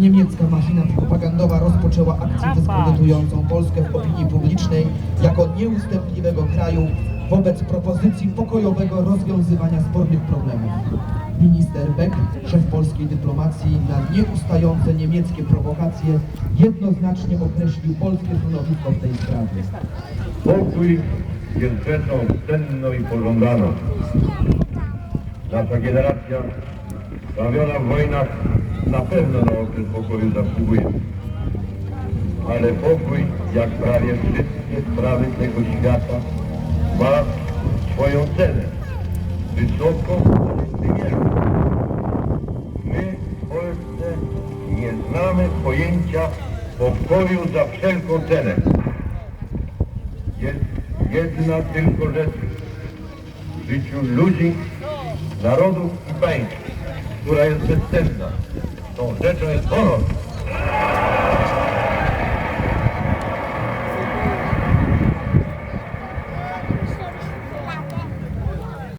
Niemiecka maszyna propagandowa rozpoczęła akcję dyskredytującą Polskę w opinii publicznej jako nieustępliwego kraju wobec propozycji pokojowego rozwiązywania spornych problemów. Minister Beck, szef polskiej dyplomacji, na nieustające niemieckie prowokacje jednoznacznie określił polskie stanowisko w tej sprawie. Pokój rzeczą cenną i pożądaną. Nasza generacja stawiona w wojnach na pewno na okres pokoju zasługuje. Ale pokój, jak prawie wszystkie sprawy tego świata, ma swoją cenę. Wysoką, wymierną. My w Polsce nie znamy pojęcia pokoju za wszelką cenę. Jest jedna tylko rzecz w życiu ludzi, narodów i państw, która jest bezcenna. Tą rzeczą jest honor.